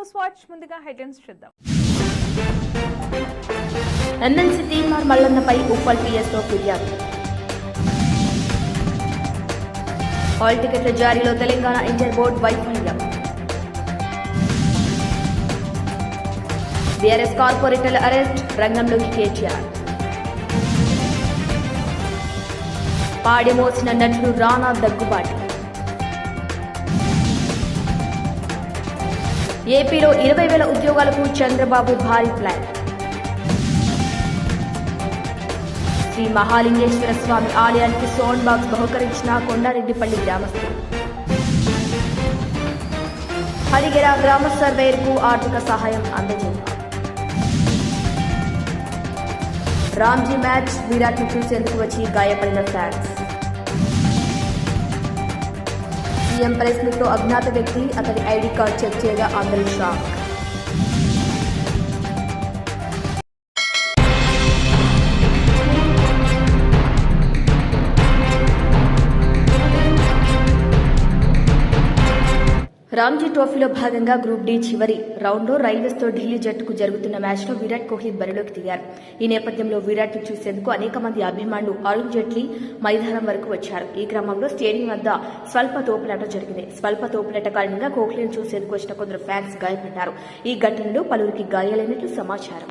News watch ముందుగా headlines చూద్దాం. MLC Teenmar మల్లన్నపై ఉప్పల్ పిఎస్లో ఫిర్యాదు. హాల్ టికెట్ల జారీలో తెలంగాణ ఇంటర్ బోర్డు వైఫల్యం. బీఆర్ఎస్ కార్పొరేటర్ల అరెస్ట్ రంగంలోకి కేటీఆర్. పాడి మోసిన నటుడు రానా దగ్గుబాటి. ఏపీలో ఇరవై వేల ఉద్యోగాలకు చంద్రబాబు భారీ ప్లాన్. శ్రీ మహాలింగేశ్వర స్వామి ఆలయానికి సౌండ్ బాక్స్ బహుకరించిన కొండారెడ్డిపల్లి గ్రామస్తులు హరిగెర గ్రామ సర్వేయర్కు ఆర్థిక సహాయం అందజేత రామ్జీ మ్యాచ్ విరాట్ను చూసేందుకు వచ్చి గాయపడిన ఫ్యాన్స్. సీఎం ప్రెస్ మీట్లో అజ్ఞాత వ్యక్తి అతడి ఐడి కార్డ్ చెక్ చేయగా అందరూ షాక్. రామ్జీ ట్రోఫీలో భాగంగా గ్రూప్ డి చివరి రౌండ్లో రైల్వేస్తో ఢిల్లీ జట్టుకు జరుగుతున్న మ్యాచ్లో విరాట్ కోహ్లీ బరిలోకి దిగారు. ఈ నేపథ్యంలో విరాట్ను చూసేందుకు అనేక మంది అభిమానులు అరుణ్ జైట్లీ మైదానం వరకు వచ్చారు. ఈ క్రమంలో స్టేడియం వద్ద స్వల్ప తోపులాట జరిగింది. స్వల్ప తోపులాట కారణంగా కోహ్లీని చూసేందుకు వచ్చిన కొందరు ఫ్యాన్స్ గాయపడ్డారు. ఈ ఘటనలో పలువురికి గాయాలైనట్లు సమాచారం.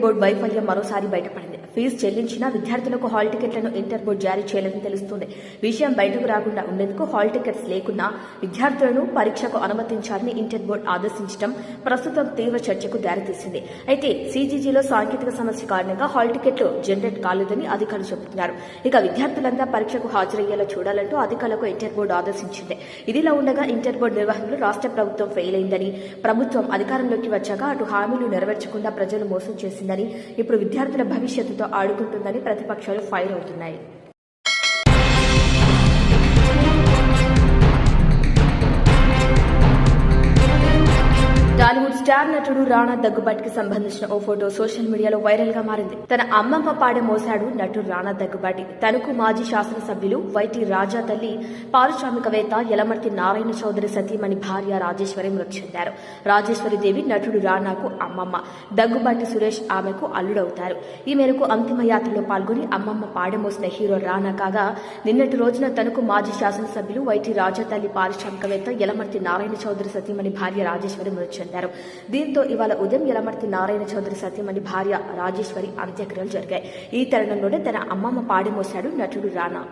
బోర్డు వైఫల్యం మరోసారి బయటపడింది. ఫీజు చెల్లించిన విద్యార్థులకు హాల్ టికెట్లను ఇంటర్ బోర్డు జారీ చేయాలని తెలుస్తుంది. విషయం బయటకు రాకుండా ఉండేందుకు హాల్ టికెట్స్ లేకున్నా విద్యార్థులను పరీక్షకు అనుమతించాలని ఇంటర్ బోర్డు ఆదేశించడం ప్రస్తుతం తీవ్ర చర్చకు దారితీసింది. అయితే సీజీజీలో సాంకేతిక సమస్య కారణంగా హాల్ టికెట్లు జనరేట్ కాలేదని అధికారులు చెబుతున్నారు. ఇక విద్యార్థులంతా పరీక్షకు హాజరయ్యేలా చూడాలంటూ అధికారులకు ఇంటర్ బోర్డు ఆదేశించింది. ఇదిలా ఉండగా ఇంటర్ బోర్డు నిర్వహణలో రాష్ట్ర ప్రభుత్వం ఫెయిల్ అయిందని ప్రభుత్వం అధికారంలోకి వచ్చాక అటు హామీలు నెరవేర్చకుండా ప్రజలు మోసం చేసిందని ఇప్పుడు విద్యార్థుల భవిష్యత్తు ఆడుకుంటుందని ప్రతిపక్షాలు ఫైర్ అవుతున్నాయి. స్టార్ నటుడు రాణా దగ్గుబాటికి సంబంధించిన ఓ ఫోటో సోషల్ మీడియాలో వైరల్గా మారింది. తన అమ్మమ్మ పాడే మోసాడు నటుడు రాణా దగ్గుబాటి. తనకు మాజీ శాసనసభ్యులు వైటి రాజా తల్లి పారిశ్రామికవేత్త యలమర్తి నారాయణ చౌదరి సతీమణి భార్య రాజేశ్వరి మృతి చెందారు. రాజేశ్వరి దేవి నటుడు రాణాకు అమ్మమ్మ. దగ్గుబాటి సురేష్ ఆమెకు అల్లుడవుతారు. ఈ మేరకు అంతిమ యాత్రలో పాల్గొని అమ్మమ్మ పాడెమోసిన హీరో రానా కాగా నిన్నటి రోజున తనకు మాజీ శాసనసభ్యులు వైటి రాజా తల్లి పారిశ్రామికవేత్త యలమర్తి నారాయణ చౌదరి సతీమణి భార్య రాజేశ్వరి మృతి చెందారు. దీంతో ఇవాళ ఉదయం యలమర్తి నారాయణ చౌదరి సతీమణి భార్య రాజేశ్వరి అంత్యక్రియలు జరిగాయి. ఈ తరుణంలోనే తన అమ్మమ్మ పాడిమోశాడు నటుడు రానా.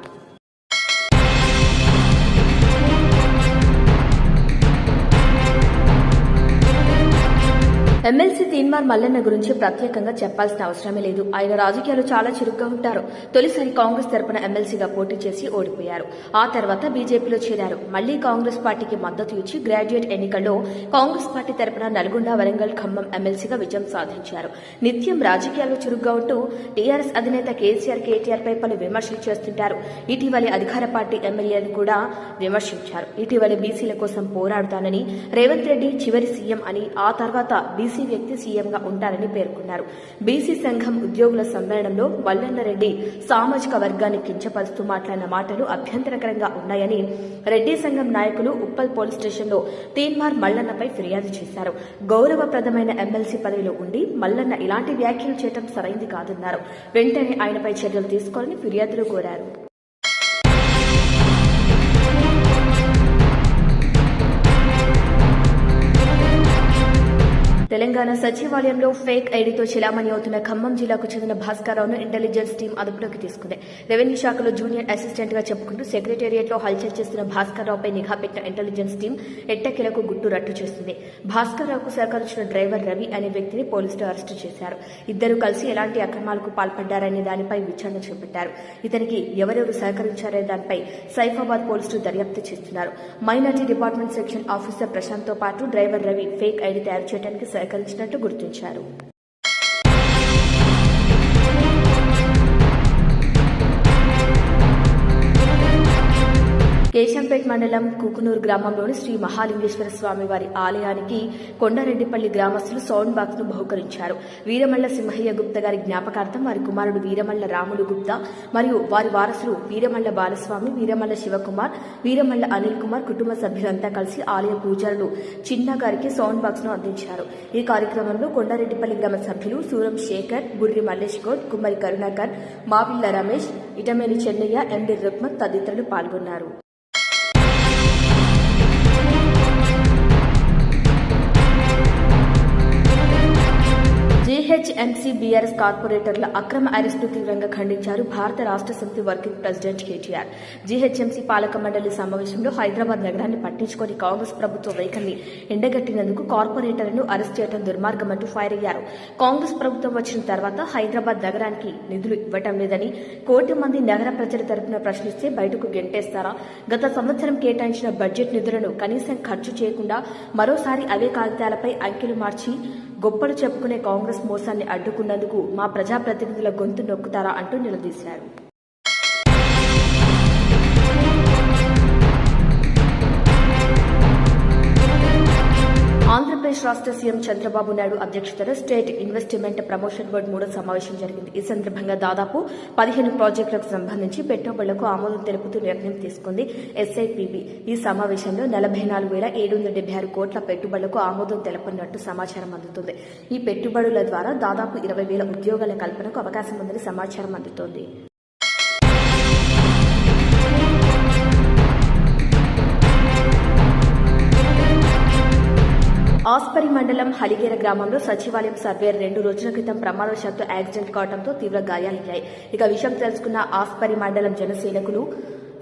ఎమ్మెల్సీ తీన్మార్ మల్లన్న గురించి ప్రత్యేకంగా చెప్పాల్సిన అవసరమే లేదు. ఆయన రాజకీయాలు చాలా చురుగ్గా ఉంటారు. తొలిసారి కాంగ్రెస్ తరపున ఎమ్మెల్సీగా పోటీ చేసి ఓడిపోయారు. ఆ తర్వాత బీజేపీలో చేరారు. మళ్ళీ కాంగ్రెస్ పార్టీకి మద్దతు ఇచ్చి గ్రాడ్యుయేట్ ఎన్నికల్లో కాంగ్రెస్ పార్టీ తరపున నల్గొండ వరంగల్ ఖమ్మం ఎమ్మెల్సీగా విజయం సాధించారు. నిత్యం రాజకీయాల్లో చురుగ్గా ఉంటూ టీఆర్ఎస్ అధినేత కేసీఆర్ కేటీఆర్ పై పలు విమర్శలు చేస్తుంటారు. ఇటీవలి అధికార పార్టీ ఎమ్మెల్యేలను కూడా విమర్శించారు. ఇటీవలి బీసీల కోసం పోరాడుతానని రేవంత్ రెడ్డి చివరి సీఎం అని ఆ తర్వాత బీసీ వ్యక్తి సీఎంగా ఉంటారని పేర్కొన్నారు. బీసీ సంఘం ఉద్యోగుల సమ్మేళనంలో మల్లన్నరెడ్డి సామాజిక వర్గాన్ని కించపరుస్తూ మాట్లాడిన మాటలు అభ్యంతరకరంగా ఉన్నాయని రెడ్డి సంఘం నాయకులు ఉప్పల్ పోలీస్ స్టేషన్లో తీన్మార్ మల్లన్నపై ఫిర్యాదు చేశారు. గౌరవప్రదమైన ఎమ్మెల్సీ పదవిలో ఉండి మల్లన్న ఇలాంటి వ్యాఖ్యలు చేయడం సరైంది కాదన్నారు. వెంటనే ఆయనపై చర్యలు తీసుకోవాలని ఫిర్యాదులు కోరారు. తెలంగాణ సచివాలయంలో ఫేక్ ఐడితో చెలామణి అవుతున్న ఖమ్మం జిల్లాకు చెందిన భాస్కరరావును ఇంటెలిజెన్స్ టీం అదుపులోకి తీసుకుంది. రెవెన్యూ శాఖలో జూనియర్ అసిస్టెంట్గా చెప్పుకుంటూ సెక్రటేరియట్లో హల్చల్ చేస్తున్న భాస్కరరావుపై నిఘా పెట్టిన ఇంటెలిజెన్స్ టీం ఎట్టకిలకు గుట్టు రట్టు చేస్తుంది భాస్కరరావుకు సహకరించిన డ్రైవర్ రవి అనే వ్యక్తిని పోలీసులు అరెస్టు చేశారు. ఇద్దరు కలిసి ఎలాంటి అక్రమాలకు పాల్పడ్డారనే దానిపై విచారణ చేపట్టారు. ఇతనికి ఎవరెవరు సహకరించారనే దానిపై సైఫాబాద్ పోలీసులు దర్యాప్తు చేస్తున్నారు. మైనార్టీ డిపార్ట్మెంట్ సెక్షన్ ఆఫీసర్ ప్రశాంత్తో పాటు డ్రైవర్ రవి ఫేక్ ఐడి తయారు చేయడానికి సహకరించినట్టు గుర్తించారు. కేశంపేట్ మండలం కుకునూరు గ్రామంలోని శ్రీ మహాలింగేశ్వర స్వామి వారి ఆలయానికి కొండారెడ్డిపల్లి గ్రామస్తులు సౌండ్ బాక్స్ను బహుకరించారు. వీరమల్ల సింహయ్య గుప్త గారి జ్ఞాపకార్థం వారి కుమారుడు వీరమల్ల రాములు గుప్తా మరియు వారి వారసులు వీరమల్ల బాలస్వామి వీరమల్ల శివకుమార్ వీరమల్ల అనిల్ కుమార్ కుటుంబ సభ్యులంతా కలిసి ఆలయ పూజారులు చిన్న గారికి సౌండ్ బాక్స్ను అందించారు. ఈ కార్యక్రమంలో కొండారెడ్డిపల్లి గ్రామ సభ్యులు సూరం శేఖర్ బుర్రి మల్లేష్ గౌడ్ కుమ్మరి కరుణాకర్ మావిల్ల రమేష్ ఇటమేని చెన్నయ్య ఎండి రుక్మత్ తదితరులు పాల్గొన్నారు. టీఎంసీ బీఆర్ఎస్ కార్పొరేటర్ల అక్రమ అరెస్టు తీవ్రంగా ఖండించారు భారత రాష్ట్ర సమితి వర్కింగ్ ప్రెసిడెంట్ కేటీఆర్. జీహెచ్ఎంసీ పాలక మండలి సమావేశంలో హైదరాబాద్ నగరాన్ని పట్టించుకొని కాంగ్రెస్ ప్రభుత్వ వైఖరిని ఎండగట్టినందుకు కార్పొరేటర్లను అరెస్ట్ చేయడం దుర్మార్గమంటూ ఫైర్ అయ్యారు. కాంగ్రెస్ ప్రభుత్వం వచ్చిన తర్వాత హైదరాబాద్ నగరానికి నిధులు ఇవ్వటం లేదని కోటి మంది నగర ప్రజల తరపున ప్రశ్నిస్తే బయటకు గెంటేస్తారా? గత సంవత్సరం కేటాయించిన బడ్జెట్ నిధులను కనీసం ఖర్చు చేయకుండా మరోసారి అవే కాగితాలపై అంకెలు మార్చి గొప్పలు చెప్పుకునే కాంగ్రెస్ మోసాన్ని అడ్డుకున్నందుకు మా ప్రజాప్రతినిధుల గొంతు నొక్కుతారా అంటూ నిలదీశారు. రాష్ట్ర సీఎం చంద్రబాబు నాయుడు అధ్యక్షతన స్టేట్ ఇన్వెస్ట్మెంట్ ప్రమోషన్ బోర్డు మూడో సమావేశం జరిగింది. ఈ సందర్భంగా దాదాపు పదిహేను ప్రాజెక్టులకు సంబంధించి పెట్టుబడులకు ఆమోదం తెలుపుతూ నిర్ణయం తీసుకుంది ఎస్ఐపిబి. ఈ సమావేశంలో నలభై నాలుగు వేల ఏడు వందల డెబ్బై ఆరు కోట్ల పెట్టుబడులకు ఆమోదం తెలుపున్నట్టు సమాచారం అందుతుంది. ఈ పెట్టుబడుల ద్వారా దాదాపు ఇరవై వేల ఉద్యోగాల కల్పనకు అవకాశం ఉందని సమాచారం అందుతోంది. ఆస్పరి మండలం హలిగేర గ్రామంలో సచివాలయం సర్వేర్ రెండు రోజుల క్రితం ప్రమాదవశాత్తు యాక్సిడెంట్ కావడంతో తీవ్ర గాయాలయ్యాయి. ఇక విషయం తెలుసుకున్న ఆస్పరి మండలం జనసేనకులు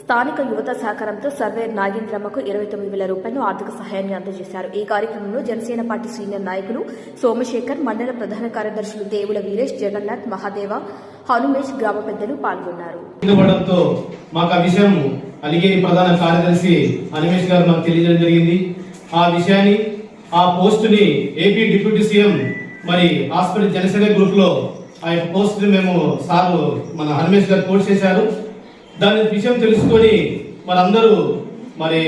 స్థానిక యువత సహకారంతో సర్వేర్ నాగేంద్రమ్మకు ఇరవై తొమ్మిది వేల రూపాయలు ఆర్థిక సహాయాన్ని అందజేశారు. ఈ కార్యక్రమంలో జనసేన పార్టీ సీనియర్ నాయకులు సోమశేఖర్ మండల ప్రధాన కార్యదర్శులు దేవుల వీరేష్ జగన్నాథ్ మహాదేవ హనుమేష్ గ్రామ పెద్దలు పాల్గొన్నారు. అలిగేరి ప్రధాన కార్యదర్శి హనుమేష్ గారు మాకు తెలియజేయడం జరిగింది. ఆ విషయాన్ని ఆ పోస్ట్ని ఏపీ డిప్యూటీ సీఎం మరి హాస్పిటల్ జనసేన గ్రూప్లో ఆ యొక్క పోస్ట్ని మేము సార్ మన హనుమేష్ గారు పోస్ట్ చేశారు. దాని విషయం తెలుసుకొని మరందరూ మరి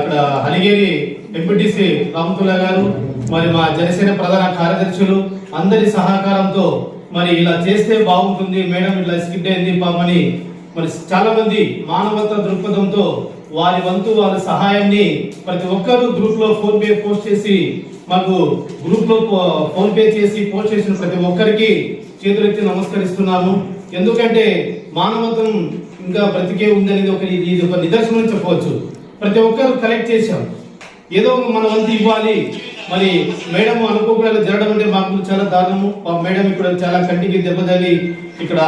ఇక్కడ అలిగేరి ఎంపీటీసీ రామతుల్లా గారు మరి మా జనసేన ప్రధాన కార్యదర్శులు అందరి సహకారంతో మరి ఇలా చేస్తే బాగుంటుంది మేడం ఇట్లా స్కిడ్ అయింది పాపని మరి చాలా మంది మానవత దృక్పథంతో వారి వంతు వారి సహాయాన్ని ప్రతి ఒక్కరు గ్రూప్లో ఫోన్ పే పోస్ట్ చేసి మాకు గ్రూప్లో పో- ఫోన్ పే చేసి పోస్ట్ చేసిన ప్రతి ఒక్కరికి చేతులెత్తి నమస్కరిస్తున్నాము. ఎందుకంటే మానవత్వం ఇంకా బ్రతికే ఉందనేది ఒక ఇది ఇది ఒక నిదర్శనం చెప్పవచ్చు. ప్రతి ఒక్కరు కలెక్ట్ చేశాం. ఏదో ఒక మన వంతు ఇవ్వాలి. మరి మేడం అనుకోకుండా జరగడం అంటే మాకు చాలా దారుణము. మేడం ఇక్కడ చాలా కంటికి దెబ్బతలి ఇక్కడ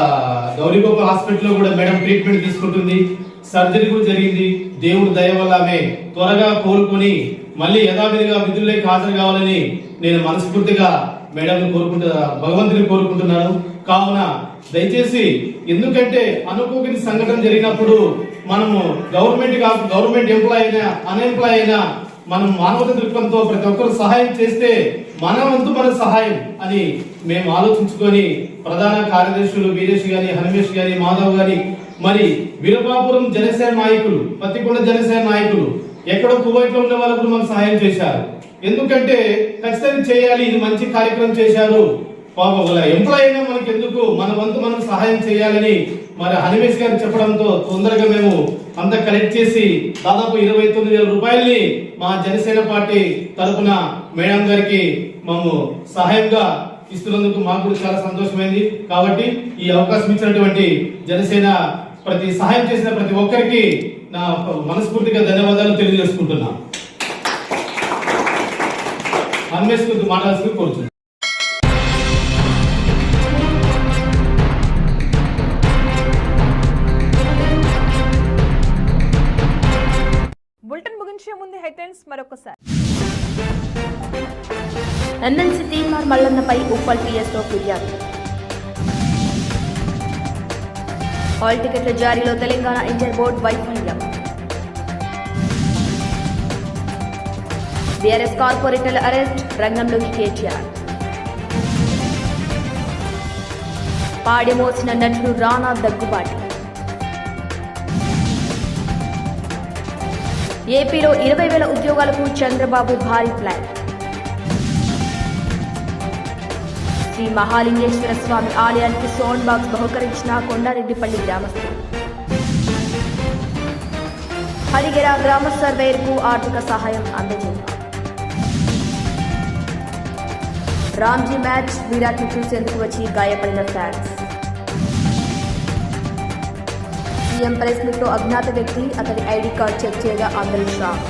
గౌరీగోపాల్ హాస్పిటల్లో కూడా మేడం ట్రీట్మెంట్ తీసుకుంటుంది. సర్జరీ కూడా జరిగింది. దేవుడు దయ వల్ల ఆమె త్వరగా కోలుకొని మళ్ళీ యథావిధిగా విధుల్లోకి హాజరు కావాలని నేను మనస్ఫూర్తిగా మేడం కోరుకుంటా భగవంతుని కోరుకుంటున్నాను. కావున దయచేసి ఎందుకంటే అనుకోని సంఘటన జరిగినప్పుడు మనము గవర్నమెంట్ కా గవర్నమెంట్ ఎంప్లాయ్ అయినా అన్ఎంప్లాయ్ అయినా మనం మానవత దృక్పథంతో ప్రతి ఒక్కరు సహాయం చేస్తే మన వంతు మన సహాయం అని మేము ఆలోచించుకొని ప్రధాన కార్యదర్శులు వీరేష్ గారి హనుమేష్ గారి మాధవ్ గారి మరి వీరబాపురం జనసేన నాయకులు పత్తికొండ జనసేన నాయకులు ఎక్కడో కువైట్లో వాళ్ళకు కూడా మనకు సహాయం చేశారు. ఎందుకంటే ఖచ్చితంగా చేయాలి ఇది మంచి కార్యక్రమం చేశారు. పాపం ఒక ఎంప్లాయ్ అయినా మనకి ఎందుకు మన వంతు మనం సహాయం చేయాలని మరి హనిమేష్ గారు చెప్పడంతో తొందరగా మేము అంతా కలెక్ట్ చేసి దాదాపు ఇరవై తొమ్మిది వేల రూపాయల్ని మా జనసేన పార్టీ తరపున మేడం గారికి మేము సహాయంగా ఇస్తున్నందుకు మాకు కూడా చాలా సంతోషమైంది. కాబట్టి ఈ అవకాశం ఇచ్చినటువంటి జనసేన ప్రతి సహాయం చేసిన ప్రతి ఒక్కరికి నా మనస్ఫూర్తిగా ధన్యవాదాలు తెలియజేసుకుంటున్నా అన్వేషిస్తూ మాట్లాడుతూ కోరుతున్నాను ఎమ్మెల్సీ తీన్మార్ మల్లన్నపై ఉప్పల్ పిఎస్లో ఫిర్యాదు. హాల్ టికెట్ల జారీలో తెలంగాణ ఇంటర్ బోర్డు వైఫల్యం. బీఆర్ఎస్ కార్పొరేటర్ల అరెస్ట్ రంగంలోకి కేటీఆర్. పాడి మోసిన నటుడు రానా దగ్గుబాటి. ఏపీలో ఇరవై వేల ఉద్యోగాలకు చంద్రబాబు భారీ ప్లాన్. శ్రీ మహాలింగేశ్వర స్వామి ఆలయానికి సౌండ్ బాక్స్ బహుకరించిన కొండారెడ్డిపల్లి గ్రామస్తులు హరిగిర గ్రామ సర్వేయర్కు ఆర్థిక సహాయం అందజేత రామ్జీ మ్యాచ్ విరాట్ను చూసేందుకు వచ్చి గాయపడిన ఫ్యాన్స్. సీఎం ప్రెస్ మీట్లో అజ్ఞాత వ్యక్తి అతని ఐడి కార్డ్ చెక్ చేయగా అందరూ షాక్.